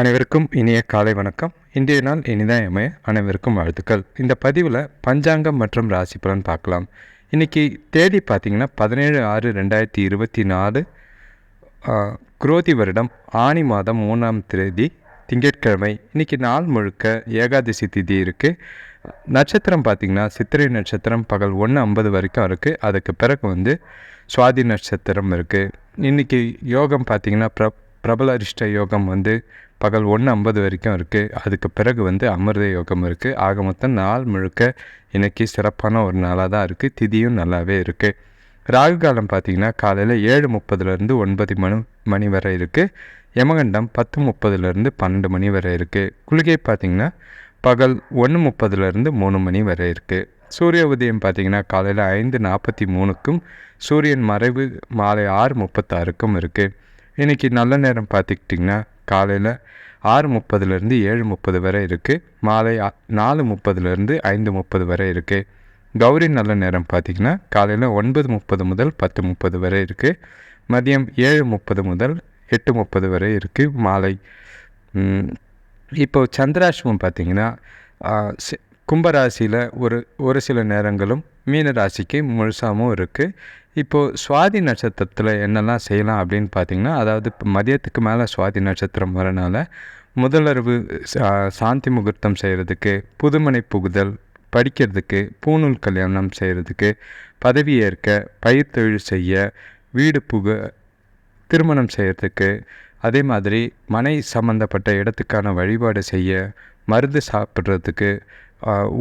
அனைவருக்கும் இனிய காலை வணக்கம். இன்றைய நாள் இனிதான் அமைய அனைவருக்கும் வாழ்த்துக்கள். இந்த பதிவில் பஞ்சாங்கம் மற்றும் ராசி பலன் பார்க்கலாம். இன்றைக்கி தேதி பார்த்திங்கன்னா பதினேழு ஆறு ரெண்டாயிரத்தி இருபத்தி நாலு குரோதி வருடம் ஆணி மாதம் மூணாம் தேதி திங்கட்கிழமை. இன்றைக்கி நாள் முழுக்க ஏகாதசி திதி இருக்குது நட்சத்திரம் பார்த்திங்கன்னா சித்திரை நட்சத்திரம் பகல் ஒன்று ஐம்பது வரைக்கும் இருக்குது அதுக்கு பிறகு வந்து சுவாதி நட்சத்திரம் இருக்குது இன்றைக்கி யோகம் பார்த்திங்கன்னா பிர பிரபல அரிஷ்ட யோகம் வந்து பகல் ஒன்று ஐம்பது வரைக்கும் இருக்குது அதுக்கு பிறகு வந்து அமிர்த யோகம் இருக்குது ஆக மொத்தம் நாள் முழுக்க இன்றைக்கி சிறப்பான ஒரு நாளாக தான் இருக்குது திதியும் நல்லாவே இருக்குது ராகு காலம் பார்த்திங்கன்னா காலையில் ஏழு முப்பதுலேருந்து ஒன்பது மணி மணி வரை இருக்குது யமகண்டம் பத்து முப்பதுலேருந்து பன்னெண்டு மணி வரை இருக்குது குளிகை பார்த்திங்கன்னா பகல் ஒன்று முப்பதுலேருந்து மூணு மணி வரை இருக்குது சூரிய உதயம் பார்த்திங்கன்னா காலையில் ஐந்து நாற்பத்தி மூணுக்கும் சூரியன் மறைவு மாலை ஆறு முப்பத்தாறுக்கும் இருக்குது இன்றைக்கி நல்ல நேரம் பார்த்துக்கிட்டிங்கன்னா காலையில் ஆறு முப்பதுலேருந்து ஏழு முப்பது வரை இருக்குது மாலை நாலு முப்பதுலேருந்து ஐந்து முப்பது வரை இருக்குது கௌரி நல்ல நேரம் பார்த்திங்கன்னா காலையில் ஒன்பது முப்பது முதல் பத்து முப்பது வரை இருக்குது மதியம் ஏழு முப்பது முதல் எட்டு முப்பது வரை இருக்குது மாலை இப்போ சந்திராஷ்டமம் பார்த்திங்கன்னா கும்பராசியில் ஒரு ஒரு சில நேரங்களும் மீனராசிக்கு முழுசாகவும் இருக்குது இப்போது சுவாதி நட்சத்திரத்தில் என்னெல்லாம் செய்யலாம் அப்படின்னு பார்த்தீங்கன்னா அதாவது இப்போ மதியத்துக்கு மேலே சுவாதி நட்சத்திரம் வரனால முதலறிவு சாந்தி முகூர்த்தம் செய்கிறதுக்கு புதுமனை புகுதல் படிக்கிறதுக்கு பூநூல் கல்யாணம் செய்கிறதுக்கு பதவி ஏற்க பயிர் தொழில் செய்ய வீடு புக திருமணம் செய்கிறதுக்கு அதே மாதிரி மனை சம்மந்தப்பட்ட இடத்துக்கான வழிபாடு செய்ய மருந்து சாப்பிட்றதுக்கு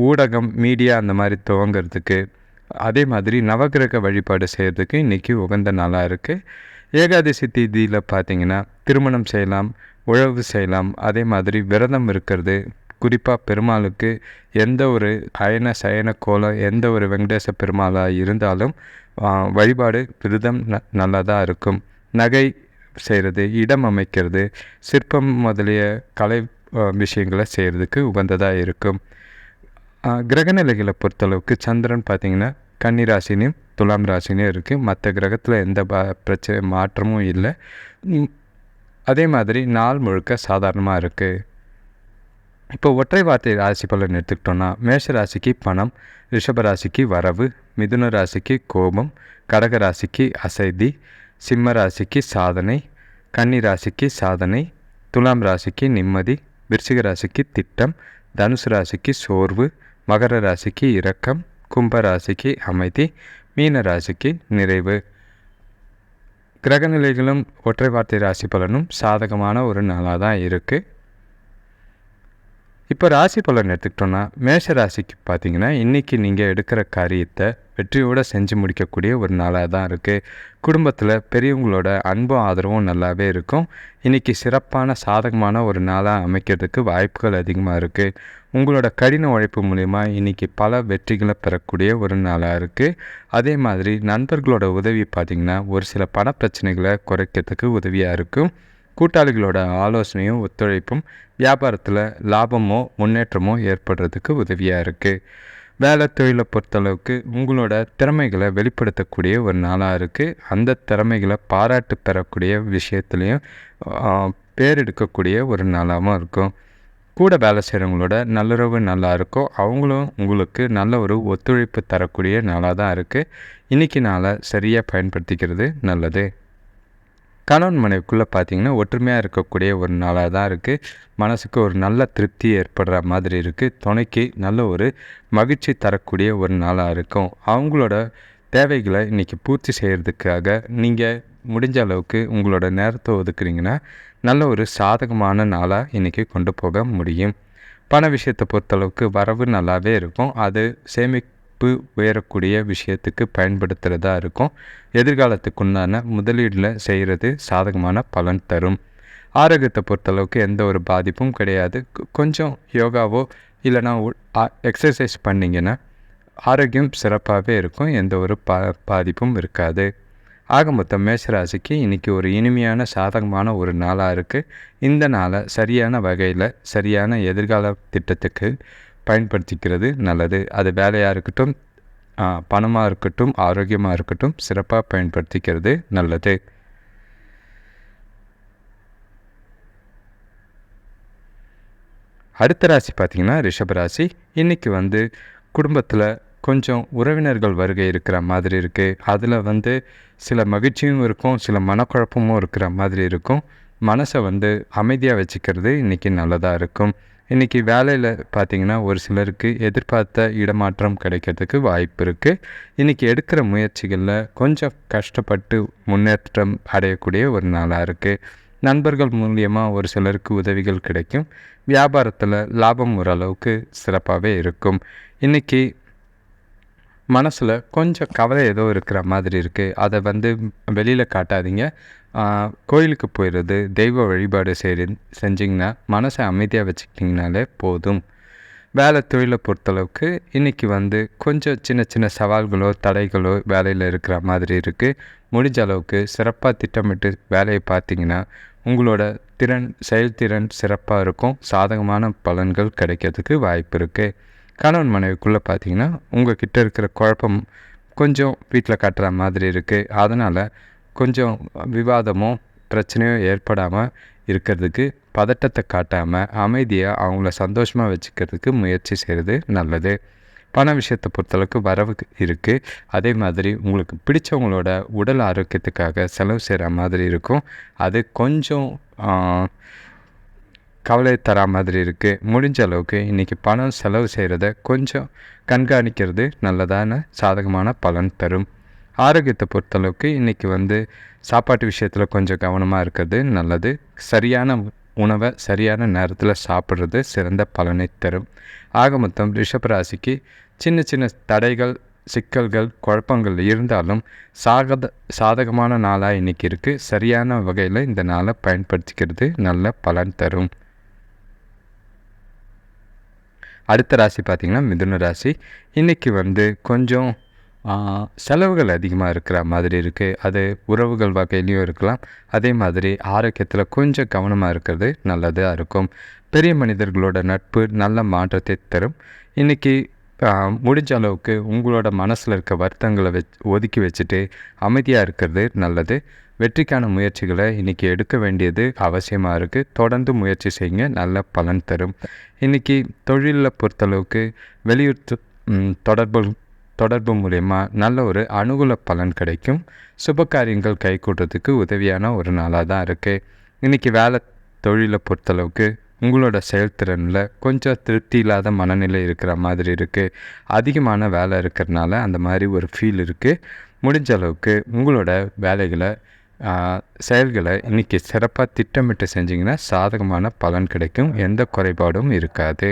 ஊடகம் மீடியா அந்த மாதிரி துவங்கிறதுக்கு அதே மாதிரி நவகிரக வழிபாடு செய்கிறதுக்கு இன்றைக்கி உகந்த நாளாக இருக்குது ஏகாதசி தீதியில் பார்த்திங்கன்னா திருமணம் செய்யலாம் உழவு செய்யலாம். அதே மாதிரி விரதம் இருக்கிறது. குறிப்பாக பெருமாளுக்கு எந்த ஒரு அயன சயன கோலம் எந்த ஒரு வெங்கடேச பெருமாளாக இருந்தாலும் வழிபாடு விரதம் ந நல்லதாக இருக்கும். நகை செய்கிறது இடம் அமைக்கிறது சிற்பம் முதலிய கலை விஷயங்களை செய்கிறதுக்கு உகந்ததாக இருக்கும். கிரகநிலைகளை பொறுத்தளவுக்கு சந்திரன் பார்த்திங்கன்னா கன்னி ராசினையும் துலாம் ராசினையும் இருக்குது மற்ற கிரகத்தில் எந்த ப பிரச்சனை மாற்றமும் இல்லை. அதே மாதிரி நாள் முழுக்க சாதாரணமாக இருக்குது இப்போ ஒற்றை வார்த்தை ராசி பலன் எடுத்துக்கிட்டோன்னா மேஷ ராசிக்கு பணம் ரிஷப ராசிக்கு வரவு மிதுன ராசிக்கு கோபம் கடக ராசிக்கு அசைதி சிம்ம ராசிக்கு சாதனை கன்னி ராசிக்கு சாதனை துலாம் ராசிக்கு நிம்மதி விருச்சிக ராசிக்கு திட்டம் தனுசு ராசிக்கு சோர்வு மகர ராசிக்கு இரக்கம் கும்பராசிக்கு அமைதி மீன ராசிக்கு நிறைவு. கிரகநிலைகளும் ஒற்றை வார்த்தை ராசி பலனும் சாதகமான ஒரு நாளாக தான் இருக்குது இப்போ ராசி பலன் எடுத்துக்கிட்டோன்னா மேஷ ராசிக்கு பார்த்தீங்கன்னா இன்றைக்கி நீங்கள் எடுக்கிற காரியத்தை வெற்றியோடு செஞ்சு முடிக்கக்கூடிய ஒரு நாளாக தான் இருக்குது குடும்பத்தில் பெரியவங்களோட அன்பும் ஆதரவும் நல்லாவே இருக்கும். இன்றைக்கி சிறப்பான சாதகமான ஒரு நாளாக அமைக்கிறதுக்கு வாய்ப்புகள் அதிகமாக இருக்குது உங்களோட கடின உழைப்பு மூலிமா இன்றைக்கி பல வெற்றிகளை பெறக்கூடிய ஒரு நாளாக இருக்குது அதே மாதிரி நண்பர்களோட உதவி பார்த்திங்கன்னா ஒரு சில பண பிரச்சனைகளை குறைக்கிறதுக்கு உதவியாக இருக்கும். கூட்டாளிகளோட ஆலோசனையும் ஒத்துழைப்பும் வியாபாரத்தில் லாபமோ முன்னேற்றமோ ஏற்படுறதுக்கு உதவியாக இருக்குது வேலை தொழிலை பொறுத்தளவுக்கு உங்களோட திறமைகளை வெளிப்படுத்தக்கூடிய ஒரு நாளாக இருக்குது அந்த திறமைகளை பாராட்டு பெறக்கூடிய விஷயத்துலேயும் பேர் எடுக்கக்கூடிய ஒரு நாளாகவும் இருக்கும். கூட வேலை செய்கிறவங்களோட நல்லுறவு நல்லா இருக்கோ அவங்களும் உங்களுக்கு நல்ல ஒரு ஒத்துழைப்பு தரக்கூடிய நாளாக தான் இருக்குது இன்றைக்கி நாளை சரியாக பயன்படுத்திக்கிறது நல்லது. கணவன் மனைவிக்குள்ளே பார்த்தீங்கன்னா ஒற்றுமையாக இருக்கக்கூடிய ஒரு நாளாக தான் இருக்குது மனசுக்கு ஒரு நல்ல திருப்தி ஏற்படுற மாதிரி இருக்குது துணைக்கு நல்ல ஒரு மகிழ்ச்சி தரக்கூடிய ஒரு நாளாக இருக்கும். அவங்களோட தேவைகளை இன்றைக்கி பூர்த்தி செய்கிறதுக்காக நீங்கள் முடிஞ்ச அளவுக்கு உங்களோட நேரத்தை ஒதுக்குறீங்கன்னா நல்ல ஒரு சாதகமான நாளாக இன்றைக்கி கொண்டு போக முடியும். பண விஷயத்தை பொறுத்தளவுக்கு வரவு நல்லாவே இருக்கும். அது சேமிப்பு உயரக்கூடிய விஷயத்துக்கு பயன்படுத்துகிறதா இருக்கும். எதிர்காலத்துக்குண்டான முதலீடில் செய்கிறது சாதகமான பலன் தரும். ஆரோக்கியத்தை பொறுத்தளவுக்கு எந்த ஒரு பாதிப்பும் கிடையாது. கொஞ்சம் யோகாவோ இல்லைனா எக்ஸசைஸ் பண்ணிங்கன்னா ஆரோக்கியம் சிறப்பாகவே இருக்கும். எந்த ஒரு பா பாதிப்பும் இருக்காது. ஆக மொத்தம் மேஷராசிக்கு இன்றைக்கி ஒரு இனிமையான சாதகமான ஒரு நாளாக இருக்குது இந்த நாளை சரியான வகையில் சரியான எதிர்கால திட்டத்துக்கு பயன்படுத்திக்கிறது நல்லது. அது வேலையாக இருக்கட்டும் பணமாக இருக்கட்டும் ஆரோக்கியமாக இருக்கட்டும் சிறப்பாக பயன்படுத்திக்கிறது நல்லது. அடுத்த ராசி பார்த்திங்கன்னா ரிஷபராசி இன்றைக்கி வந்து குடும்பத்தில் கொஞ்சம் உறவினர்கள் வருகை இருக்கிற மாதிரி இருக்குது அதில் வந்து சில மகிழ்ச்சியும் இருக்கும் சில மனக்குழப்பமும் இருக்கிற மாதிரி இருக்கும். மனசை வந்து அமைதியாக வச்சுக்கிறது இன்றைக்கி நல்லதாக இருக்கும். இன்றைக்கி வேலையில் பார்த்திங்கன்னா ஒரு சிலருக்கு எதிர்பார்த்த இடமாற்றம் கிடைக்கிறதுக்கு வாய்ப்பு இருக்குது இன்றைக்கி எடுக்கிற முயற்சிகளில் கொஞ்சம் கஷ்டப்பட்டு முன்னேற்றம் அடையக்கூடிய ஒரு நாளாக இருக்குது நண்பர்கள் மூலியமாக ஒரு சிலருக்கு உதவிகள் கிடைக்கும். வியாபாரத்தில் லாபம் ஓரளவுக்கு சிறப்பாகவே இருக்கும். இன்றைக்கி மனசில் கொஞ்சம் கவலை ஏதோ இருக்கிற மாதிரி இருக்குது அதை வந்து வெளியில் காட்டாதீங்க. கோயிலுக்கு போயிடுறது தெய்வ வழிபாடு செய்து செஞ்சிங்கன்னா மனசை அமைதியாக வச்சுக்கிட்டிங்கனாலே போதும். வேலை தொழிலை பொறுத்தளவுக்கு இன்றைக்கி வந்து கொஞ்சம் சின்ன சின்ன சவால்களோ தடைகளோ வேலையில் இருக்கிற மாதிரி இருக்குது முடிஞ்ச அளவுக்கு சிறப்பாக திட்டமிட்டு வேலையை பார்த்தீங்கன்னா உங்களோட திறன் செயல்திறன் சிறப்பாக இருக்கும். சாதகமான பலன்கள் கிடைக்கிறதுக்கு வாய்ப்பு இருக்குது கணவன் மனைவிக்குள்ளே பார்த்தீங்கன்னா உங்கள் கிட்டே இருக்கிற குழப்பம் கொஞ்சம் வீட்டில் காட்டுற மாதிரி இருக்குது அதனால் கொஞ்சம் விவாதமோ பிரச்சனையோ ஏற்படாமல் இருக்கிறதுக்கு பதட்டத்தை காட்டாமல் அமைதியாக அவங்கள சந்தோஷமாக வச்சுக்கிறதுக்கு முயற்சி செய்கிறது நல்லது. பண விஷயத்தை பொறுத்தளவுக்கு வரவு இருக்குது அதே மாதிரி உங்களுக்கு பிடிச்சவங்களோட உடல் ஆரோக்கியத்துக்காக செலவு செய்கிற மாதிரி இருக்கும். அது கொஞ்சம் கவலை தரா மாதிரி இருக்குது முடிஞ்ச அளவுக்கு இன்றைக்கி பணம் செலவு செய்கிறத கொஞ்சம் கண்காணிக்கிறது நல்லதான சாதகமான பலன் தரும். ஆரோக்கியத்தை பொறுத்தளவுக்கு இன்றைக்கி வந்து சாப்பாட்டு விஷயத்தில் கொஞ்சம் கவனமாக இருக்கிறது நல்லது. சரியான உணவை சரியான நேரத்தில் சாப்பிட்றது சிறந்த பலனை தரும். ஆக மொத்தம் ரிஷபராசிக்கு சின்ன சின்ன தடைகள் சிக்கல்கள் குழப்பங்கள் இருந்தாலும் சாகத சாதகமான நாளாக இன்றைக்கி இருக்குது சரியான வகையில் இந்த நாளை பயன்படுத்திக்கிறது நல்ல பலன் தரும். அடுத்த ராசி பார்த்திங்கன்னா மிதுன ராசி. இன்றைக்கி வந்து கொஞ்சம் செலவுகள் அதிகமாக இருக்கிற மாதிரி இருக்குது அது உறவுகள் வகையிலையும் இருக்கலாம். அதே மாதிரி ஆரோக்கியத்தில் கொஞ்சம் கவனமாக இருக்கிறது நல்லதாக இருக்கும். பெரிய மனிதர்களோட நட்பு நல்ல மாற்றத்தை தரும். இன்றைக்கி முடிஞ்ச அளவுக்கு உங்களோட மனசில் இருக்க வருத்தங்களை வச் ஒதுக்கி வச்சுட்டு அமைதியாக இருக்கிறது நல்லது. வெற்றிக்கான முயற்சிகளை இன்றைக்கி எடுக்க வேண்டியது அவசியமாக இருக்குது தொடர்ந்து முயற்சி செய்யுங்க. நல்ல பலன் தரும். இன்றைக்கி தொழிலில் பொறுத்தளவுக்கு வெளியூர் தொடர்பு தொடர்பு மூலயமா நல்ல ஒரு அனுகூல பலன் கிடைக்கும். சுப காரியங்கள் கைகூட்டுறதுக்கு உதவியான ஒரு நாளாக தான் இருக்குது இன்றைக்கி வேலை தொழிலை பொறுத்தளவுக்கு உங்களோட செயல்திறனில் கொஞ்சம் திருப்தி இல்லாத மனநிலை இருக்கிற மாதிரி இருக்குது அதிகமான வேலை இருக்கிறனால அந்த மாதிரி ஒரு ஃபீல் இருக்குது முடிஞ்ச அளவுக்கு உங்களோட வேலைகளை செயல்களை இன்றைக்கி சிறப்பாக திட்டமிட்டு செஞ்சிங்கன்னா சாதகமான பலன் கிடைக்கும். எந்த குறைபாடும் இருக்காது.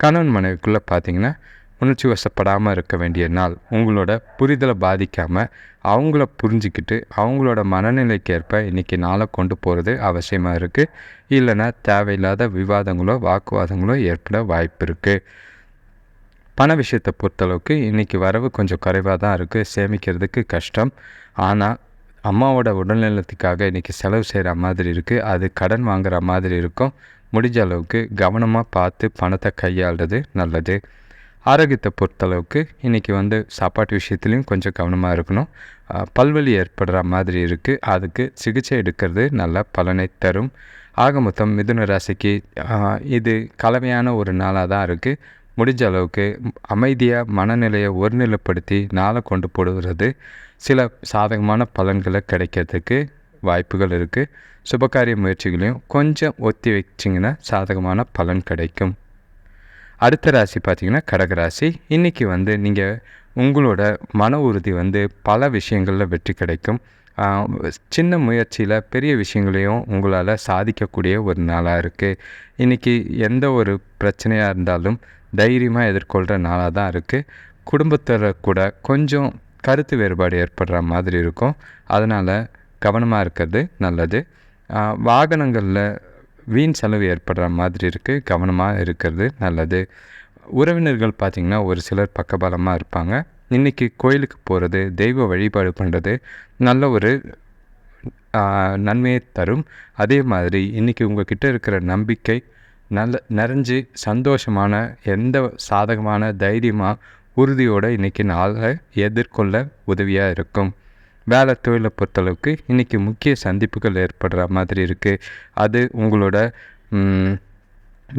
கணவன் மனைவிக்குள்ளே பார்த்தீங்கன்னா உணர்ச்சி வசப்படாமல் இருக்க வேண்டிய நாள். உங்களோட புரிதலை பாதிக்காமல் அவங்கள புரிஞ்சிக்கிட்டு அவங்களோட மனநிலைக்கேற்ப இன்றைக்கி நாளை கொண்டு போகிறது அவசியமாக இருக்குது இல்லைன்னா தேவையில்லாத விவாதங்களோ வாக்குவாதங்களோ ஏற்பட வாய்ப்பு இருக்குது பண விஷயத்தை பொறுத்தளவுக்கு இன்றைக்கி வரவு கொஞ்சம் குறைவாக தான் இருக்குது சேமிக்கிறதுக்கு கஷ்டம். ஆனால் அம்மாவோட உடல்நலத்துக்காக இன்றைக்கி செலவு செய்கிற மாதிரி இருக்குது அது கடன் வாங்குகிற மாதிரி இருக்கும். முடிஞ்ச அளவுக்கு கவனமாக பார்த்து பணத்தை கையாளுறது நல்லது. ஆரோக்கியத்தை பொறுத்தளவுக்கு இன்றைக்கி வந்து சாப்பாட்டு விஷயத்துலையும் கொஞ்சம் கவனமாக இருக்கணும். பல்வலி ஏற்படுற மாதிரி இருக்குது அதுக்கு சிகிச்சை எடுக்கிறது நல்ல பலனை தரும். ஆக மொத்தம் மிதுன ராசிக்கு இது கலவையான ஒரு நாளாக தான் இருக்குது முடிஞ்ச அளவுக்கு அமைதியாக மனநிலையை ஒருநிலைப்படுத்தி நாளை கொண்டு போடுகிறது சில சாதகமான பலன்களை கிடைக்கிறதுக்கு வாய்ப்புகள் இருக்குது சுபகாரிய முயற்சிகளையும் கொஞ்சம் ஒத்தி வச்சிங்கன்னா சாதகமான பலன் கிடைக்கும். அடுத்த ராசி பார்த்திங்கன்னா கடகராசி இன்றைக்கி வந்து நீங்கள் உங்களோட மன உறுதி வந்து பல விஷயங்களில் வெற்றி கிடைக்கும். சின்ன முயற்சியில் பெரிய விஷயங்களையும் உங்களால் சாதிக்கக்கூடிய ஒரு நாளாக இருக்குது இன்றைக்கி எந்த ஒரு பிரச்சனையாக இருந்தாலும் தைரியமாக எதிர்கொள்கிற நாளாக தான் இருக்குது குடும்பத்தில் கூட கொஞ்சம் கருத்து வேறுபாடு ஏற்படுற மாதிரி இருக்கும். அதனால் கவனமாக இருக்கிறது நல்லது. வாகனங்களில் வீண் செலவு ஏற்படுற மாதிரி இருக்குது கவனமாக இருக்கிறது நல்லது. உறவினர்கள் பார்த்திங்கன்னா ஒரு சிலர் பக்கபலமாக இருப்பாங்க. இன்றைக்கி கோயிலுக்கு போகிறது தெய்வ வழிபாடு பண்ணுறது நல்ல ஒரு நன்மையை தரும். அதே மாதிரி இன்றைக்கி உங்கள்கிட்ட இருக்கிற நம்பிக்கை நல்ல நிறைஞ்சு சந்தோஷமான எந்த சாதகமான தைரியமாக உறுதியோடு இன்றைக்கி நாளை எதிர்கொள்ள உதவியாக இருக்கும். வேலை தொழிலை பொறுத்தளவுக்கு இன்றைக்கி முக்கிய சந்திப்புகள் ஏற்படுற மாதிரி இருக்குது அது உங்களோட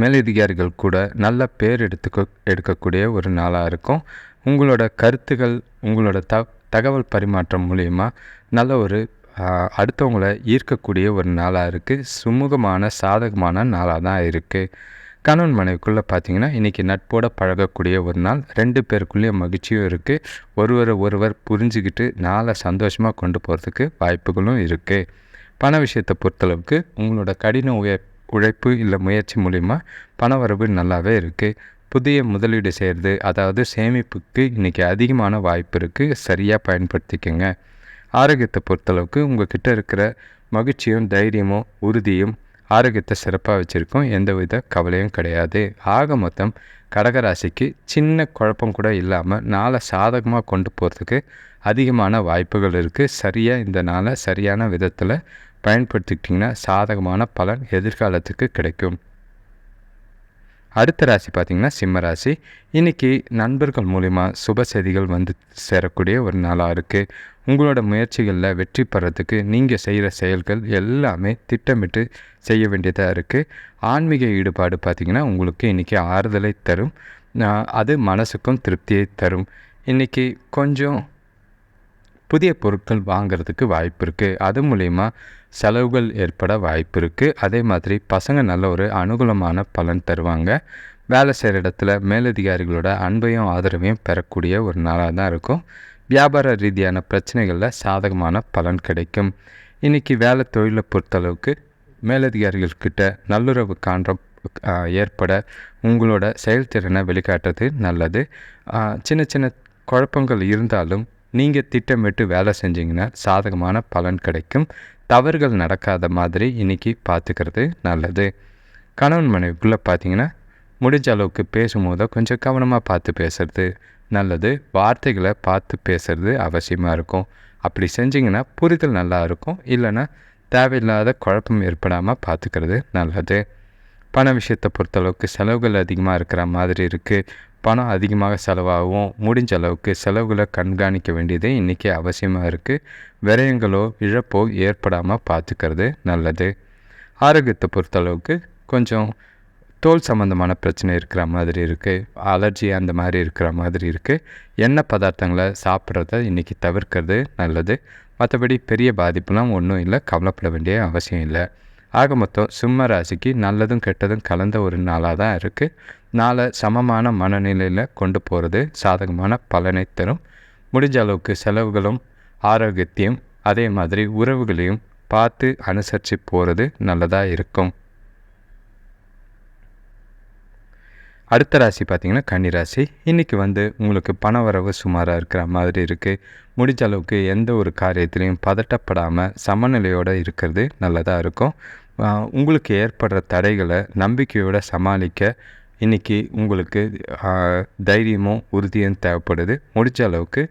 மேலதிகாரிகள் கூட நல்ல பேர் எடுத்துக்க எடுக்கக்கூடிய ஒரு நாளாக இருக்கும். உங்களோட கருத்துக்கள் உங்களோட த தகவல் பரிமாற்றம் மூலிமா நல்ல ஒரு அடுத்தவங்களை ஈர்க்கக்கூடிய ஒரு நாளாக இருக்குது சுமூகமான சாதகமான நாளாக தான் இருக்குது கணவன் மனைவிக்குள்ளே பார்த்தீங்கன்னா இன்றைக்கி நட்போடு பழகக்கூடிய ஒரு நாள். ரெண்டு பேருக்குள்ளேயும் மகிழ்ச்சியும் இருக்குது ஒருவரை ஒருவர் புரிஞ்சுக்கிட்டு நாளை சந்தோஷமாக கொண்டு போகிறதுக்கு வாய்ப்புகளும் இருக்குது பண விஷயத்தை பொறுத்தளவுக்கு உங்களோட கடின உய உழைப்பு இல்லை முயற்சி மூலிமா பண வரவு நல்லாவே இருக்குது புதிய முதலீடு செய்கிறது அதாவது சேமிப்புக்கு இன்றைக்கி அதிகமான வாய்ப்பு இருக்குது சரியாக பயன்படுத்திக்கோங்க. ஆரோக்கியத்தை பொறுத்தளவுக்கு உங்கள் கிட்டே இருக்கிற மகிழ்ச்சியும் தைரியமும் உறுதியும் ஆரோக்கியத்தை சிறப்பாக வச்சுருக்கோம். எந்தவித கவலையும் கிடையாது. ஆக மொத்தம் கடகராசிக்கு சின்ன குழப்பம் கூட இல்லாமல் நாளை சாதகமாக கொண்டு போகிறதுக்கு அதிகமான வாய்ப்புகள் இருக்குது சரியாக இந்த நாளை சரியான விதத்தில் பயன்படுத்திக்கிட்டிங்கன்னா சாதகமான பலன் எதிர்காலத்துக்கு கிடைக்கும். அடுத்த ராசி பார்த்திங்கன்னா சிம்ம ராசி. இன்றைக்கி நண்பர்கள் மூலிமா சுப செய்திகள் வந்து சேரக்கூடிய ஒரு நாளாக இருக்குது உங்களோட முயற்சிகளில் வெற்றி பெறத்துக்கு நீங்கள் செய்கிற செயல்கள் எல்லாமே திட்டமிட்டு செய்ய வேண்டியதாக இருக்குது ஆன்மீக ஈடுபாடு பார்த்திங்கன்னா உங்களுக்கு இன்றைக்கி ஆறுதலை தரும். அது மனசுக்கும் திருப்தியை தரும். இன்றைக்கி கொஞ்சம் புதிய பொருட்கள் வாங்கிறதுக்கு வாய்ப்பு இருக்குது அது மூலிமா செலவுகள் ஏற்பட வாய்ப்பு இருக்குது அதே மாதிரி பசங்க நல்ல ஒரு அனுகூலமான பலன் தருவாங்க. வேலை செய்கிற இடத்துல மேலதிகாரிகளோட அன்பையும் ஆதரவையும் பெறக்கூடிய ஒரு நாளாக தான் இருக்கும். வியாபார ரீதியான பிரச்சனைகளில் சாதகமான பலன் கிடைக்கும். இன்றைக்கி வேலை தொழிலை பொறுத்தளவுக்கு மேலதிகாரிகள்கிட்ட நல்லுறவு காண்ற ஏற்பட உங்களோட செயல்திறனை வெளிக்காட்டுறது நல்லது. சின்ன சின்ன குழப்பங்கள் இருந்தாலும் நீங்கள் திட்டமிட்டு வேலை செஞ்சிங்கன்னா சாதகமான பலன் கிடைக்கும். தவறுகள் நடக்காத மாதிரி இன்றைக்கி பார்த்துக்கிறது நல்லது. கணவன் மனைவிக்குள்ளே பார்த்தீங்கன்னா முடிஞ்ச அளவுக்கு பேசும்போது கொஞ்சம் கவனமாக பார்த்து பேசுகிறது நல்லது. வார்த்தைகளை பார்த்து பேசுகிறது அவசியமாக இருக்கும். அப்படி செஞ்சிங்கன்னா புரிதல் நல்லா இருக்கும். இல்லைன்னா தேவையில்லாத குழப்பம் ஏற்படாமல் பார்த்துக்கிறது நல்லது. பண விஷயத்தை பொறுத்தளவுக்கு செலவுகள் அதிகமாக இருக்கிற மாதிரி இருக்குது பணம் அதிகமாக செலவாகவும் முடிஞ்ச அளவுக்கு செலவுகளை கண்காணிக்க வேண்டியது இன்றைக்கி அவசியமாக இருக்குது விரயங்களோ இழப்போ ஏற்படாமல் பார்த்துக்கிறது நல்லது. ஆரோக்கியத்தை பொறுத்தளவுக்கு கொஞ்சம் தோல் சம்மந்தமான பிரச்சனை இருக்கிற மாதிரி இருக்குது அலர்ஜி அந்த மாதிரி இருக்கிற மாதிரி இருக்குது எண்ணெய் பதார்த்தங்களை சாப்பிட்றத இன்றைக்கி தவிர்க்கிறது நல்லது. மற்றபடி பெரிய பாதிப்புலாம் ஒன்றும் இல்லை கவலைப்பட வேண்டிய அவசியம் இல்லை. ஆக மொத்தம் சிம்ம ராசிக்கு நல்லதும் கெட்டதும் கலந்த ஒரு நாளாக தான் இருக்குது நாளை சமமான மனநிலையில் கொண்டு போகிறது சாதகமான பலனை தரும். முடிஞ்ச அளவுக்கு செலவுகளும் ஆரோக்கியத்தையும் அதே மாதிரி உறவுகளையும் பார்த்து அனுசரித்து போகிறது நல்லதாக இருக்கும். அடுத்த ராசி பார்த்திங்கன்னா கன்னிராசி. இன்றைக்கி வந்து உங்களுக்கு பணவரவு சுமாராக இருக்கிற மாதிரி இருக்குது முடிஞ்ச அளவுக்கு எந்த ஒரு காரியத்திலையும் பதட்டப்படாமல் சமநிலையோடு இருக்கிறது நல்லதாக இருக்கும். உங்களுக்கு ஏற்படுற தடைகளை நம்பிக்கையோடு சமாளிக்க இன்றைக்கி உங்களுக்கு தைரியமும் உறுதியும் தேவைப்படுது. முடிஞ்ச அளவுக்கு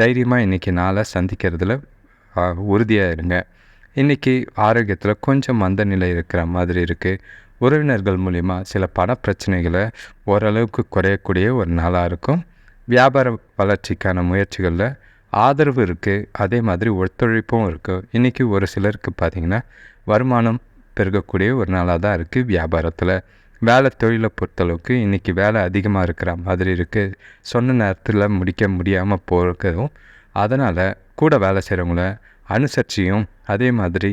தைரியமாக இன்றைக்கி நாளை சந்திக்கிறதுல உறுதியாக இருங்க. இன்றைக்கி ஆரோக்கியத்தில் கொஞ்சம் மந்த நிலை இருக்கிற மாதிரி இருக்குது உறவினர்கள் மூலிமா சில பண பிரச்சனைகளை ஓரளவுக்கு குறையக்கூடிய ஒரு நாளாக இருக்கும். வியாபார வளர்ச்சிக்கான முயற்சிகளில் ஆதரவு இருக்குது அதே மாதிரி ஒத்துழைப்பும் இருக்குது இன்றைக்கி ஒரு சிலருக்கு பார்த்திங்கன்னா வருமானம் பெருகக்கூடிய ஒரு நாளாக தான் இருக்குது வியாபாரத்தில். வேலை தொழிலை பொறுத்தளவுக்கு இன்றைக்கி வேலை அதிகமாக இருக்கிற மாதிரி இருக்குது சொன்ன நேரத்தில் முடிக்க முடியாமல் போகிறதும் அதனால் கூட வேலை செய்கிறவங்கள அனுசரிச்சியும் அதே மாதிரி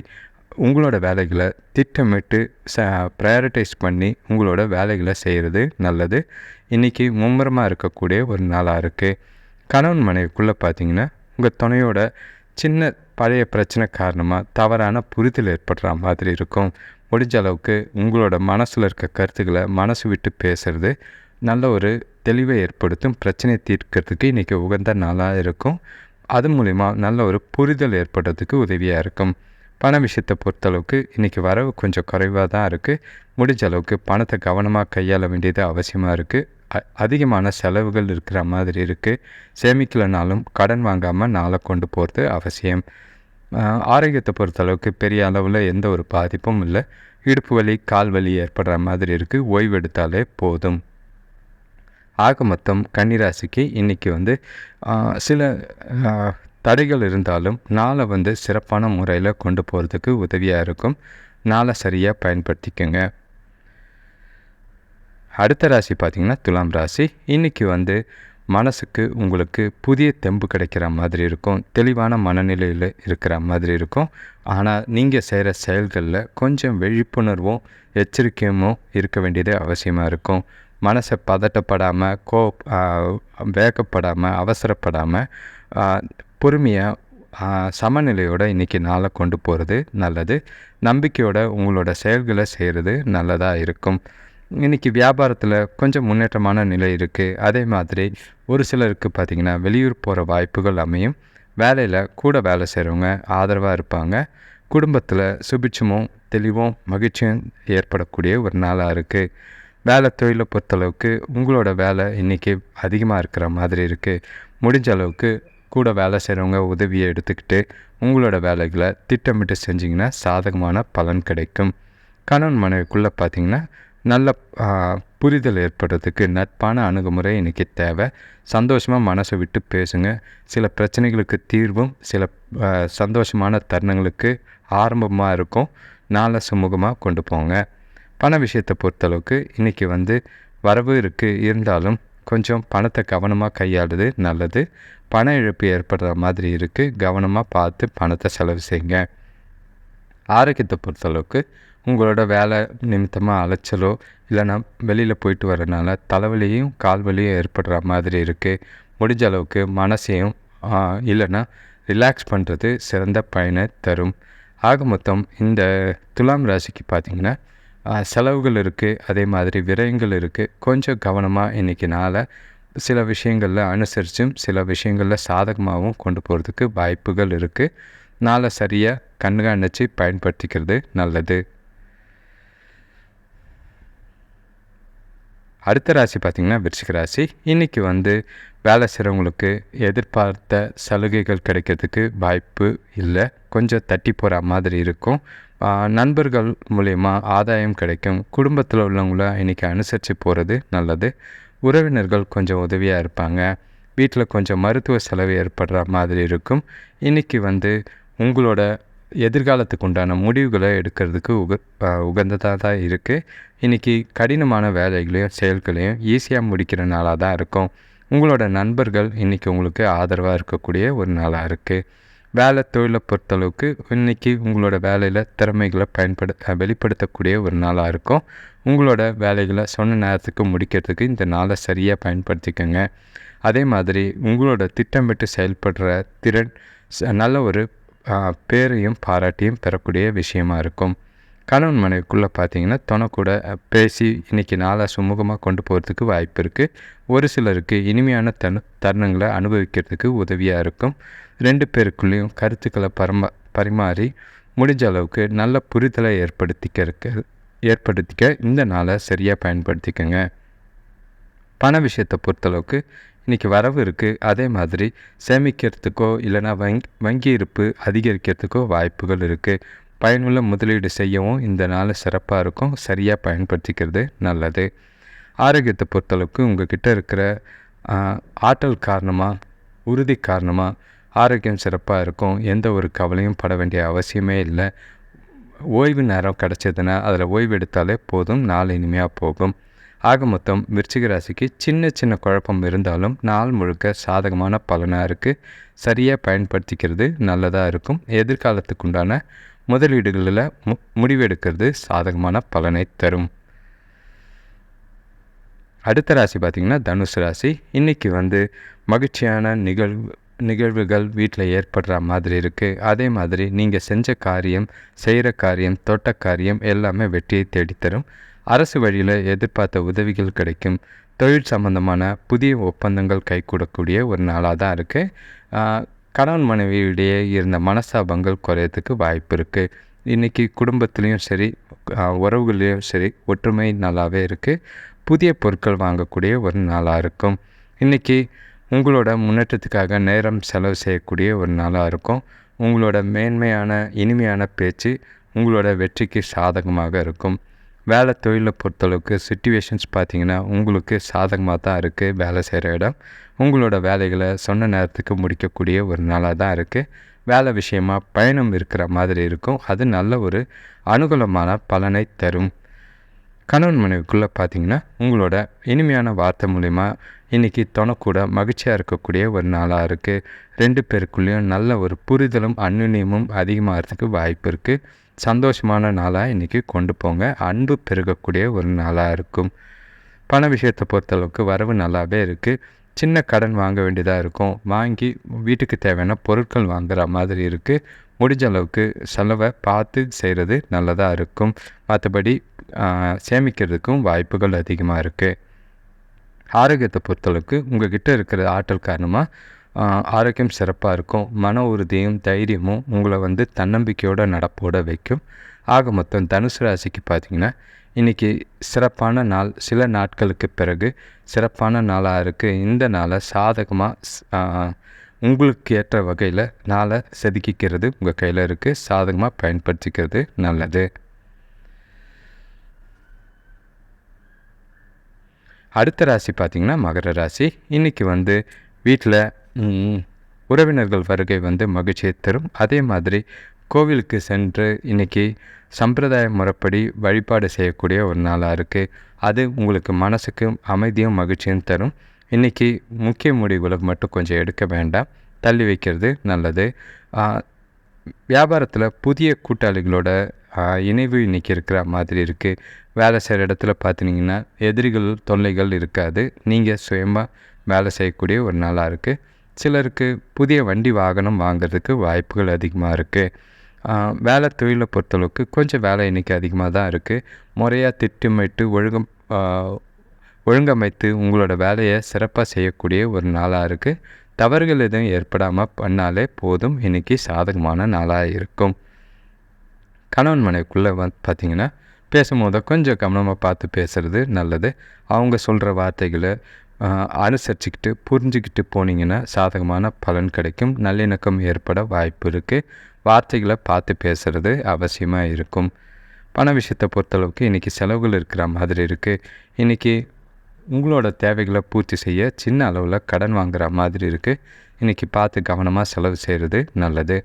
உங்களோட வேலைகளை திட்டமிட்டு ச ப்ரையாரிட்டைஸ் பண்ணி உங்களோட வேலைகளை செய்கிறது நல்லது. இன்றைக்கி மும்முரமாக இருக்கக்கூடிய ஒரு நாளாக இருக்குது கணவன் மனைவிக்குள்ளே பார்த்தீங்கன்னா உங்கள் துணையோட சின்ன பழைய பிரச்சனை காரணமாக தவறான புரிதல் ஏற்படுற மாதிரி இருக்கும். முடிஞ்ச அளவுக்கு உங்களோட மனசில் இருக்க கருத்துக்களை மனசு விட்டு பேசுகிறது நல்ல ஒரு தெளிவை ஏற்படுத்தும் பிரச்சனையை தீர்க்கிறதுக்கு இன்றைக்கி உகந்த நாளாக இருக்கும். அது மூலிமா நல்ல ஒரு புரிதல் ஏற்படுறதுக்கு உதவியாக இருக்கும். பண விஷயத்தை பொறுத்தளவுக்கு இன்றைக்கி வரவு கொஞ்சம் குறைவாக தான் இருக்குது முடிஞ்ச அளவுக்கு பணத்தை கவனமாக கையாள வேண்டியது அவசியமாக இருக்குது அதிகமான செலவுகள் இருக்கிற மாதிரி இருக்குது சேமிக்கலைனாலும் கடன் வாங்காமல் நாளை கொண்டு போகிறது அவசியம். ஆரோக்கியத்தை பொறுத்தளவுக்கு பெரிய அளவில் எந்த ஒரு பாதிப்பும் இல்லை. இடுப்பு வலி கால் வலி ஏற்படுற மாதிரி இருக்குது ஓய்வெடுத்தாலே போதும். ஆக மொத்தம் கன்னிராசிக்கு இன்றைக்கி வந்து சில தடைகள் இருந்தாலும் நாளை வந்து சிறப்பான முறையில் கொண்டு போகிறதுக்கு உதவியாக இருக்கும். நாளை சரியாக பயன்படுத்திக்கோங்க. அடுத்த ராசி பார்த்திங்கன்னா துலாம் ராசி. இன்றைக்கி வந்து மனசுக்கு உங்களுக்கு புதிய தெம்பு கிடைக்கிற மாதிரி இருக்கும். தெளிவான மனநிலையில் இருக்கிற மாதிரி இருக்கும். ஆனால் நீங்கள் செய்கிற செயல்களில் கொஞ்சம் விழிப்புணர்வும் எச்சரிக்கையும் இருக்க வேண்டியது அவசியமாக இருக்கும். மனசை பதட்டப்படாமல் கோ வேகப்படாமல் அவசரப்படாமல் பொறுமையாக சமநிலையோடு இன்றைக்கி நாளை கொண்டு போகிறது நல்லது. நம்பிக்கையோட உங்களோட செயல்களை செய்கிறது நல்லதாக இருக்கும். இன்றைக்கி வியாபாரத்தில் கொஞ்சம் முன்னேற்றமான நிலை இருக்குது அதே மாதிரி ஒரு சிலருக்கு பார்த்திங்கன்னா வெளியூர் போகிற வாய்ப்புகள் அமையும். வேலையில் கூட வேலை செய்கிறவங்க ஆதரவாக இருப்பாங்க. குடும்பத்தில் சுபிட்சமும் தெளிவும் மகிழ்ச்சியும் ஏற்படக்கூடிய ஒரு நாளாக இருக்குது வேலை தொழிலை பொறுத்தளவுக்கு உங்களோட வேலை இன்றைக்கி அதிகமாக இருக்கிற மாதிரி இருக்குது முடிஞ்ச அளவுக்கு கூட வேலை செய்கிறவங்க உதவியை எடுத்துக்கிட்டு உங்களோட வேலைகளை திட்டமிட்டு செஞ்சிங்கன்னா சாதகமான பலன் கிடைக்கும். கணவன் மனைவிக்குள்ளே பார்த்திங்கன்னா நல்ல புரிதல் ஏற்படுறதுக்கு நட்பான அணுகுமுறை இன்றைக்கி தேவை. சந்தோஷமாக மனசை விட்டு பேசுங்க. சில பிரச்சனைகளுக்கு தீர்வும் சில சந்தோஷமான தருணங்களுக்கு ஆரம்பமாக இருக்கும். நாளை சுமூகமாக கொண்டு போங்க. பண விஷயத்தை பொறுத்தளவுக்கு இன்றைக்கி வந்து வரவு இருக்குது இருந்தாலும் கொஞ்சம் பணத்தை கவனமாக கையாளுது நல்லது. பண இழப்பு ஏற்படுற மாதிரி இருக்குது கவனமாக பார்த்து பணத்தை செலவு செய்யுங்க. ஆரோக்கியத்தை பொறுத்தளவுக்கு உங்களோட வேலை நிமித்தமாக அலைச்சலோ இல்லைனா வெளியில் போயிட்டு வரனால தலைவலியும் கால்வலியும் ஏற்படுற மாதிரி இருக்குது முடிஞ்ச அளவுக்கு மனசையும் இல்லைன்னா ரிலாக்ஸ் பண்ணுறது சிறந்த பயனை தரும். ஆக மொத்தம் இந்த துலாம் ராசிக்கு பார்த்திங்கன்னா செலவுகள் இருக்குது அதே மாதிரி விரயங்கள் இருக்குது கொஞ்சம் கவனமாக இன்றைக்கி நாளை சில விஷயங்களில் அனுசரித்தும் சில விஷயங்களில் சாதகமாகவும் கொண்டு போகிறதுக்கு வாய்ப்புகள் இருக்குது நாளை சரியாக கண்காணித்து பயன்படுத்திக்கிறது நல்லது. அடுத்த ராசி பார்த்திங்கன்னா விருச்சிக ராசி. இன்றைக்கி வந்து வேலை செய்கிறவங்களுக்கு எதிர்பார்த்த சலுகைகள் கிடைக்கிறதுக்கு வாய்ப்பு இல்லை. கொஞ்சம் தட்டி போகிற மாதிரி இருக்கும். நண்பர்கள் மூலயமா ஆதாயம் கிடைக்கும். குடும்பத்தில் உள்ளவங்கள இன்றைக்கி அனுசரித்து போகிறது நல்லது. உறவினர்கள் கொஞ்சம் உதவியாக இருப்பாங்க. வீட்டில் கொஞ்சம் மருத்துவ செலவு ஏற்படுற மாதிரி இருக்கும். இன்றைக்கி வந்து உங்களோட எதிர்காலத்துக்கு உண்டான முடிவுகளை எடுக்கிறதுக்கு உக உகந்ததாக தான் இருக்குது இன்றைக்கி கடினமான வேலைகளையும் செயல்களையும் ஈஸியாக முடிக்கிற நாளாக தான் இருக்கும். உங்களோட நண்பர்கள் இன்றைக்கி உங்களுக்கு ஆதரவாக இருக்கக்கூடிய ஒரு நாளாக இருக்குது வேலை தொழிலை பொறுத்தளவுக்கு இன்றைக்கி உங்களோட வேலையில் திறமைகளை பயன்படுத்த வெளிப்படுத்தக்கூடிய ஒரு நாளாக இருக்கும். உங்களோட வேலைகளை சொன்ன நேரத்துக்கு முடிக்கிறதுக்கு இந்த நாளை சரியாக பயன்படுத்திக்கோங்க. அதே மாதிரி உங்களோட திட்டமிட்டு செயல்படுற திறன் நல்ல ஒரு பேரையும் பாராட்டியும் பெறக்கூடிய விஷயமா இருக்கும். கணவன் மனைவிக்குள்ளே பார்த்தீங்கன்னா துணை கூட பேசி இன்றைக்கி நாளாக சுமூகமாக கொண்டு போகிறதுக்கு வாய்ப்பு இருக்குது ஒரு சிலருக்கு இனிமையான தரு தருணங்களை அனுபவிக்கிறதுக்கு உதவியாக இருக்கும். ரெண்டு பேருக்குள்ளேயும் கருத்துக்களை பரம பரிமாறி முடிஞ்ச அளவுக்கு நல்ல புரிதலை ஏற்படுத்திக்க ஏற்படுத்திக்க இந்த நாளை சரியாக பயன்படுத்திக்கங்க. பண விஷயத்தை பொறுத்தளவுக்கு இன்றைக்கி வரவு இருக்குது அதே மாதிரி சேமிக்கிறதுக்கோ இல்லைனா வங் வங்கி இருப்பு அதிகரிக்கிறதுக்கோ வாய்ப்புகள் இருக்குது பயனுள்ள முதலீடு செய்யவும் இந்த நாள் சிறப்பாக இருக்கும். சரியாக பயன்படுத்திக்கிறது நல்லது. ஆரோக்கியத்தை பொறுத்தளவுக்கு உங்கள்கிட்ட இருக்கிற ஆற்றல் காரணமாக உறுதி காரணமாக ஆரோக்கியம் சிறப்பாக இருக்கும். எந்த ஒரு கவலையும் பட வேண்டிய அவசியமே இல்லை. ஓய்வு நேரம் கிடச்சதுன்னா அதில் ஓய்வு எடுத்தாலே போதும். நாள் இனிமையாக போகும். ஆக மொத்தம் விருச்சிக ராசிக்கு சின்ன சின்ன குழப்பம் இருந்தாலும் நாள் முழுக்க சாதகமான பலனாக இருக்குது சரியாக பயன்படுத்திக்கிறது நல்லதாக இருக்கும். எதிர்காலத்துக்கு உண்டான முதலீடுகளில் மு முடிவெடுக்கிறது சாதகமான பலனை தரும். அடுத்த ராசி பார்த்திங்கன்னா தனுசு ராசி. இன்றைக்கி வந்து மகிழ்ச்சியான நிகழ்வு நிகழ்வுகள் வீட்டில் ஏற்படுற மாதிரி இருக்குது அதே மாதிரி நீங்கள் செஞ்ச காரியம் செய்கிற காரியம் தொட்ட காரியம் எல்லாமே வெற்றியை தேடித்தரும். அரசு வழியில் எதிர்பார்த்த உதவிகள் கிடைக்கும். தொழில் சம்பந்தமான புதிய ஒப்பந்தங்கள் கைகூடக்கூடிய ஒரு நாளாக தான் இருக்குது கணவன் மனைவியிடையே இருந்த மனஸ்தாபங்கள் குறையறதுக்கு வாய்ப்பு இருக்குது இன்றைக்கி குடும்பத்துலேயும் சரி உறவுகள்லேயும் சரி ஒற்றுமை நல்லாவே இருக்குது புதிய பொருட்கள் வாங்கக்கூடிய ஒரு நாளாக இருக்கும். இன்றைக்கி உங்களோட முன்னேற்றத்துக்காக நேரம் செலவு செய்யக்கூடிய ஒரு நாளாக இருக்கும். உங்களோட மேன்மையான இனிமையான பேச்சு உங்களோட வெற்றிக்கு சாதகமாக இருக்கும். வேலை தொழிலை பொறுத்தளவுக்கு சுச்சுவேஷன்ஸ் பார்த்திங்கன்னா உங்களுக்கு சாதகமாக தான் இருக்குது வேலை செய்கிற இடம். உங்களோட வேலைகளை சொன்ன நேரத்துக்கு முடிக்கக்கூடிய ஒரு நாளாக தான் இருக்குது வேலை விஷயமாக பயணம் இருக்கிற மாதிரி இருக்கும். அது நல்ல ஒரு அனுகூலமான பலனை தரும். கணவன் மனைவிக்குள்ளே பார்த்தீங்கன்னா உங்களோட இனிமையான வார்த்தை மூலிமா இன்றைக்கி துணக்கூட மகிழ்ச்சியாக இருக்கக்கூடிய ஒரு நாளாக இருக்குது ரெண்டு பேருக்குள்ளேயும் நல்ல ஒரு புரிதலும் அந்யுன்யமும் அதிகமாகிறதுக்கு வாய்ப்பு இருக்குது சந்தோஷமான நாளாக இன்றைக்கி கொண்டு போங்க. அன்பு பெருகக்கூடிய ஒரு நாளாக இருக்கும். பண விஷயத்தை பொறுத்தளவுக்கு வரவு நல்லாவே இருக்குது சின்ன கடன் வாங்க வேண்டியதாக இருக்கும். வாங்கி வீட்டுக்கு தேவையான பொருட்கள் வாங்குற மாதிரி இருக்குது முடிஞ்ச அளவுக்கு செலவை பார்த்து செய்கிறது நல்லதாக இருக்கும். மற்றபடி சேமிக்கிறதுக்கும் வாய்ப்புகள் அதிகமாக இருக்குது ஆரோக்கியத்தை பொறுத்தளவுக்கு உங்கள் கிட்டே இருக்கிற ஆற்றல் காரணமாக ஆரோக்கியம் சிறப்பாக இருக்கும். மன உறுதியும் தைரியமும் உங்களை வந்து தன்னம்பிக்கையோட நடப்போட வைக்கும். ஆக மொத்தம் தனுசு ராசிக்கு பார்த்தீங்கன்னா இன்றைக்கி சிறப்பான நாள். சில நாட்களுக்கு பிறகு சிறப்பான நாளாக இருக்குது இந்த நாளை சாதகமாக உங்களுக்கு ஏற்ற வகையில் நாளை செதுக்கிக்கிறது உங்கள் கையில் இருக்குது சாதகமாக பயன்படுத்திக்கிறது நல்லது. அடுத்த ராசி பார்த்திங்கன்னா மகர ராசி. இன்றைக்கி வந்து வீட்டில் உறவினர்கள் வருகை வந்து மகிழ்ச்சியை தரும். அதே மாதிரி கோவிலுக்கு சென்று இன்றைக்கி சம்பிரதாய முறைப்படி வழிபாடு செய்யக்கூடிய ஒரு நாளாக இருக்குது அது உங்களுக்கு மனசுக்கும் அமைதியும் மகிழ்ச்சியும் தரும். இன்றைக்கி முக்கிய முடிவுகளை மட்டும் கொஞ்சம் எடுக்க வேண்டாம். தள்ளி வைக்கிறது நல்லது. வியாபாரத்தில் புதிய கூட்டாளிகளோட இணைவு இன்றைக்கி இருக்கிற மாதிரி இருக்குது வேலை செய்கிற இடத்துல பார்த்திங்கன்னா எதிரிகள் தொல்லைகள் இருக்காது. நீங்கள் சுயமாக வேலை செய்யக்கூடிய ஒரு நாளாக இருக்குது சிலருக்கு புதிய வண்டி வாகனம் வாங்கிறதுக்கு வாய்ப்புகள் அதிகமாக இருக்குது வேலை தொழிலை பொறுத்தளவுக்கு கொஞ்சம் வேலை இன்றைக்கி அதிகமாக தான் இருக்குது முறையாக திட்டமிட்டு ஒழுங்கம் ஒழுங்கமைத்து உங்களோட வேலையை சிறப்பாக செய்யக்கூடிய ஒரு நாளாக இருக்குது தவறுகள் எதுவும் ஏற்படாமல் பண்ணாலே போதும். இன்றைக்கி சாதகமான நாளாக இருக்கும். கணவன் மனைவிக்குள்ளே வந்து பார்த்திங்கன்னா பேசும்போது கொஞ்சம் கவனமாக பார்த்து பேசுகிறது நல்லது. அவங்க சொல்கிற வார்த்தைகளை அனுசரிச்சுக்கிட்டு புரிஞ்சுக்கிட்டு போனீங்கன்னா சாதகமான பலன் கிடைக்கும். நல்லிணக்கம் ஏற்பட வாய்ப்பு இருக்குது வார்த்தைகளை பார்த்து பேசுகிறது அவசியமாக இருக்கும். பண விஷயத்தை பொறுத்தளவுக்கு இன்றைக்கி செலவுகள் இருக்கிற மாதிரி இருக்குது இன்றைக்கி உங்களோட தேவைகளை பூர்த்தி செய்ய சின்ன அளவில் கடன் வாங்குகிற மாதிரி இருக்குது இன்றைக்கி பார்த்து கவனமாக செலவு செய்கிறது நல்லது.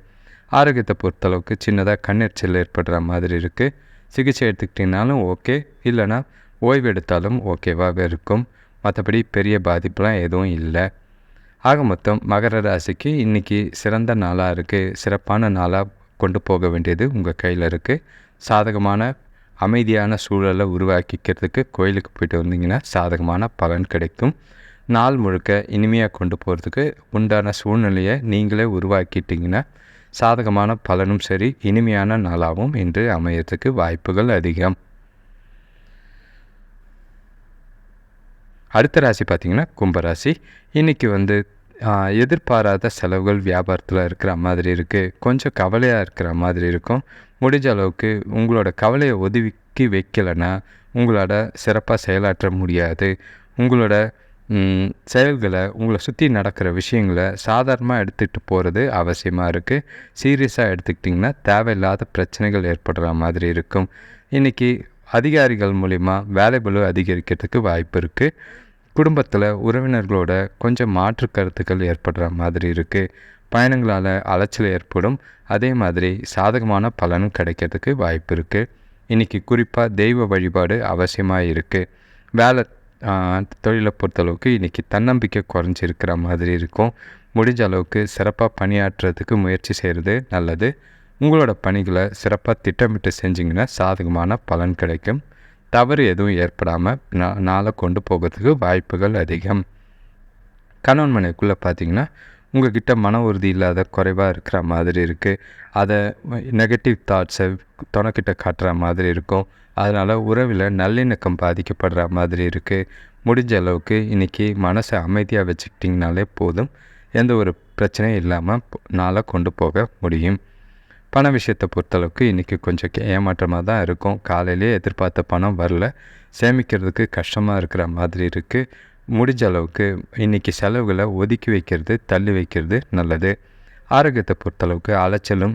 ஆரோக்கியத்தை பொறுத்தளவுக்கு சின்னதாக கண்ணெரிச்சல் ஏற்படுற மாதிரி இருக்குது சிகிச்சை எடுத்துக்கிட்டிங்கனாலும் ஓகே. இல்லைனா ஓய்வு எடுத்தாலும் ஓகேவாகவே இருக்கும். மற்றபடி பெரிய பாதிப்புலாம் எதுவும் இல்லை. ஆக மொத்தம் மகர ராசிக்கு இன்றைக்கி சிறந்த நாளாக இருக்குது சிறப்பான நாளாக கொண்டு போக வேண்டியது உங்கள் கையில் இருக்குது சாதகமான அமைதியான சூழலை உருவாக்கிக்கிறதுக்கு கோயிலுக்கு போயிட்டு வந்தீங்கன்னா சாதகமான பலன் கிடைக்கும். நாள் முழுக்க இனிமையாக கொண்டு போகிறதுக்கு உண்டான சூழ்நிலையை நீங்களே உருவாக்கிட்டிங்கன்னா சாதகமான பலனும் சரி இனிமையான நாளாகவும் இன்று அமையறதுக்கு வாய்ப்புகள் அதிகம். அடுத்த ராசி பார்த்திங்கன்னா கும்பராசி இன்றைக்கி வந்து எதிர்பாராத செலவுகள் வியாபாரத்தில் இருக்கிற மாதிரி இருக்குது கொஞ்சம் கவலையாக இருக்கிற மாதிரி இருக்கும். முடிஞ்ச அளவுக்கு உங்களோட கவலையை ஒதுக்கி வைக்கலைன்னா உங்களோட சிறப்பாக செயலாற்ற முடியாது. உங்களோட செயல்களை உங்களை சுற்றி நடக்கிற விஷயங்களை சாதாரணமாக எடுத்துகிட்டு போகிறது அவசியமாக இருக்குது சீரியஸாக எடுத்துக்கிட்டிங்கன்னா தேவையில்லாத பிரச்சனைகள் ஏற்படுற மாதிரி இருக்கும். இன்றைக்கி அதிகாரிகள் மூலிமா வேலைபளு அதிகரிக்கிறதுக்கு வாய்ப்பு இருக்குது குடும்பத்தில் உறவினர்களோட கொஞ்சம் மாற்று கருத்துக்கள் ஏற்படுற மாதிரி இருக்குது பயணங்களால் அலைச்சல் ஏற்படும். அதே மாதிரி சாதகமான பலனும் கிடைக்கிறதுக்கு வாய்ப்பு இருக்குது இன்றைக்கி குறிப்பாக தெய்வ வழிபாடு அவசியமாக இருக்குது வேலை தொழிலை பொறுத்தளவுக்கு இன்றைக்கி தன்னம்பிக்கை குறைஞ்சிருக்கிற மாதிரி இருக்கும். முடிஞ்ச அளவுக்கு சிறப்பாக பணியாற்றுறதுக்கு முயற்சி செய்கிறது நல்லது. உங்களோட பணிகளை சிறப்பாக திட்டமிட்டு செஞ்சிங்கன்னா சாதகமான பலன் கிடைக்கும். தவறு எதுவும் ஏற்படாமல் நா நாளை கொண்டு போகிறதுக்கு வாய்ப்புகள் அதிகம். கணவன் மனைக்குள்ளே பார்த்தீங்கன்னா உங்ககிட்ட மன உறுதி இல்லாத குறைவாக இருக்கிற மாதிரி இருக்குது அதை நெகட்டிவ் தாட்ஸை துணைக்கிட்ட காட்டுற மாதிரி இருக்கும். அதனால் உறவில் நல்லிணக்கம் பாதிக்கப்படுற மாதிரி இருக்குது முடிஞ்ச அளவுக்கு இன்றைக்கி மனசை அமைதியாக வச்சுக்கிட்டிங்கனாலே போதும். எந்த ஒரு பிரச்சனையும் இல்லாமல் நாளை கொண்டு போக முடியும். பண விஷயத்தை பொறுத்தளவுக்கு இன்றைக்கி கொஞ்சம் ஏமாற்றமாக தான் இருக்கும். காலையிலே எதிர்பார்த்த பணம் வரல. சேமிக்கிறதுக்கு கஷ்டமாக இருக்கிற மாதிரி இருக்குது முடிஞ்ச அளவுக்கு இன்றைக்கி செலவுகளை ஒதுக்கி வைக்கிறது தள்ளி வைக்கிறது நல்லது. ஆரோக்கியத்தை பொறுத்தளவுக்கு அலைச்சலும்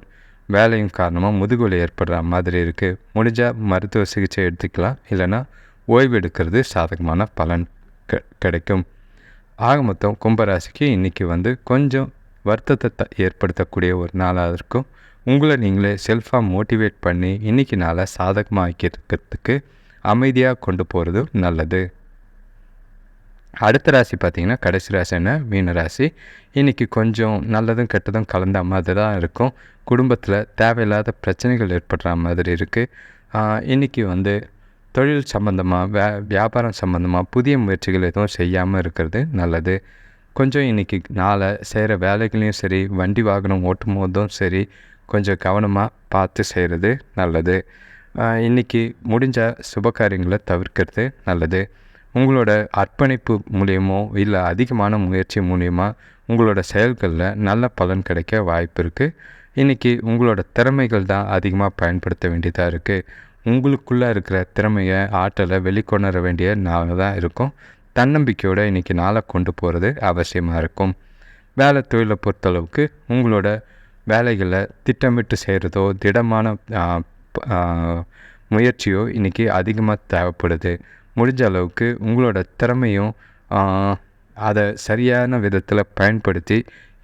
வேலையும் காரணமாக முதுகுவலி ஏற்படுற மாதிரி இருக்குது முடிஞ்சால் மருத்துவ சிகிச்சை எடுத்துக்கலாம். இல்லைன்னா ஓய்வு எடுக்கிறது சாதகமான பலன் க கிடைக்கும். ஆக மொத்தம் கும்பராசிக்கு இன்றைக்கி வந்து கொஞ்சம் வருத்தத்தை த ஏற்படுத்தக்கூடிய ஒரு நாளாக இருக்கும். உங்களை நீங்களே செல்ஃபாக மோட்டிவேட் பண்ணி இன்றைக்கி நாளை சாதகமாக ஆக்கிறதுக்கு அமைதியாக கொண்டு போகிறதும் நல்லது. அடுத்த ராசி பார்த்திங்கன்னா கடைசி ராசி என்ன? மீன ராசி. இன்றைக்கி கொஞ்சம் நல்லதும் கெட்டதும் கலந்த மாதிரி தான் இருக்கும். குடும்பத்தில் தேவையில்லாத பிரச்சனைகள் ஏற்படுற மாதிரி இருக்குது இன்றைக்கி வந்து தொழில் சம்மந்தமாக வே வியாபாரம் சம்மந்தமாக புதிய முயற்சிகள் எதுவும் செய்யாமல் இருக்கிறது நல்லது. கொஞ்சம் இன்றைக்கி நாளை செய்கிற வேலைகளையும் சரி வண்டி வாகனம் ஓட்டும் போதும் சரி கொஞ்சம் கவனமாக பார்த்து செய்கிறது நல்லது. இன்றைக்கி முடிஞ்ச சுப காரியங்களை தவிர்க்கிறது நல்லது. உங்களோட அர்ப்பணிப்பு மூலியமோ இல்லை அதிகமான முயற்சி மூலியமா உங்களோட செயல்களில் நல்ல பலன் கிடைக்க வாய்ப்பு இருக்குது இன்றைக்கி உங்களோட திறமைகள் தான் அதிகமாக பயன்படுத்த வேண்டியதாக இருக்குது உங்களுக்குள்ளே இருக்கிற திறமையை ஆற்றலை வெளிக்கொணர வேண்டிய நாளாக தான் இருக்கும். தன்னம்பிக்கையோடு இன்றைக்கி நாளை கொண்டு போகிறது அவசியமாக இருக்கும். வேலை தொழிலை பொறுத்தளவுக்கு உங்களோட வேலைகளை திட்டமிட்டு செய்கிறதோ திடமான முயற்சியோ இன்றைக்கி அதிகமாக தேவைப்படுது. முடிஞ்ச அளவுக்கு உங்களோட திறமையும் அதை சரியான விதத்தில் பயன்படுத்தி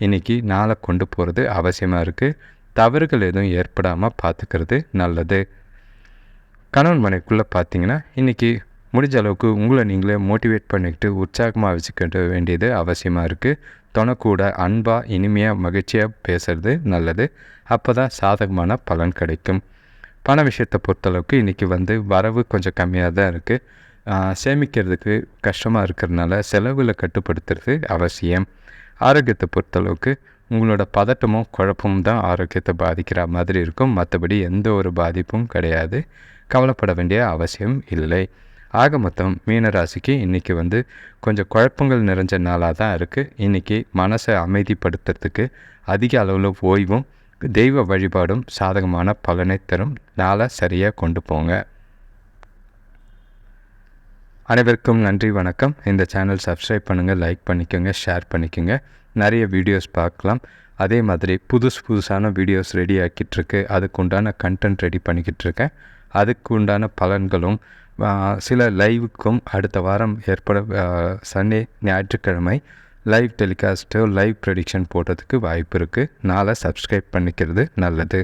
இன்றைக்கி நாளை கொண்டு போகிறது அவசியமாக இருக்குது தவறுகள் எதுவும் ஏற்படாமல் பார்த்துக்கிறது நல்லது. கணவன் மனைக்குள்ளே பார்த்தீங்கன்னா இன்றைக்கி முடிஞ்ச அளவுக்கு உங்களை நீங்களே மோட்டிவேட் பண்ணிக்கிட்டு உற்சாகமாக வச்சுக்க வேண்டியது அவசியமாக இருக்குது தனக்கூட அன்பாக இனிமையாக மகிழ்ச்சியாக பேசுகிறது நல்லது. அப்போ தான் சாதகமான பலன் கிடைக்கும். பண விஷயத்தை பொறுத்தளவுக்கு இன்றைக்கி வந்து வரவு கொஞ்சம் கம்மியாக தான் இருக்குது சேமிக்கிறதுக்கு கஷ்டமாக இருக்கிறதுனால செலவில் கட்டுப்படுத்துறது அவசியம். ஆரோக்கியத்தை பொறுத்தளவுக்கு உங்களோட பதட்டமும் குழப்பமும் தான் ஆரோக்கியத்தை பாதிக்கிற மாதிரி இருக்கும். மற்றபடி எந்த ஒரு பாதிப்பும் கிடையாது. கவலைப்பட வேண்டிய அவசியம் இல்லை. ஆக மொத்தம் மீனராசிக்கு இன்றைக்கி வந்து கொஞ்சம் குழப்பங்கள் நிறைஞ்ச நாளாக தான் இருக்குது இன்றைக்கி மனசை அமைதிப்படுத்துறதுக்கு அதிக அளவில் ஓய்வும் தெய்வ வழிபாடும் சாதகமான பலனை தரும் நாளை சரியாக கொண்டு போங்க. அனைவருக்கும் நன்றி வணக்கம். இந்த சேனல் சப்ஸ்கிரைப் பண்ணுங்கள் லைக் பண்ணிக்கோங்க ஷேர் பண்ணிக்கோங்க. நிறைய வீடியோஸ் பார்க்கலாம். அதே மாதிரி புதுசு புதுசான வீடியோஸ் ரெடி ஆக்கிட்டுருக்கு அதுக்கு உண்டான கண்டென்ட் ரெடி பண்ணிக்கிட்டு இருக்கேன். அதுக்கு உண்டான பலன்களும் சில லைவுக்கும் அடுத்த வாரம் ஏற்பட சண்டே ஞாயிற்றுக்கிழமை லைவ் டெலிகாஸ்ட்டோ லைவ் ப்ரெடிக்ஷன் போடுறதுக்கு வாய்ப்பு இருக்குது நாளை சப்ஸ்கிரைப் பண்ணிக்கிறது நல்லது.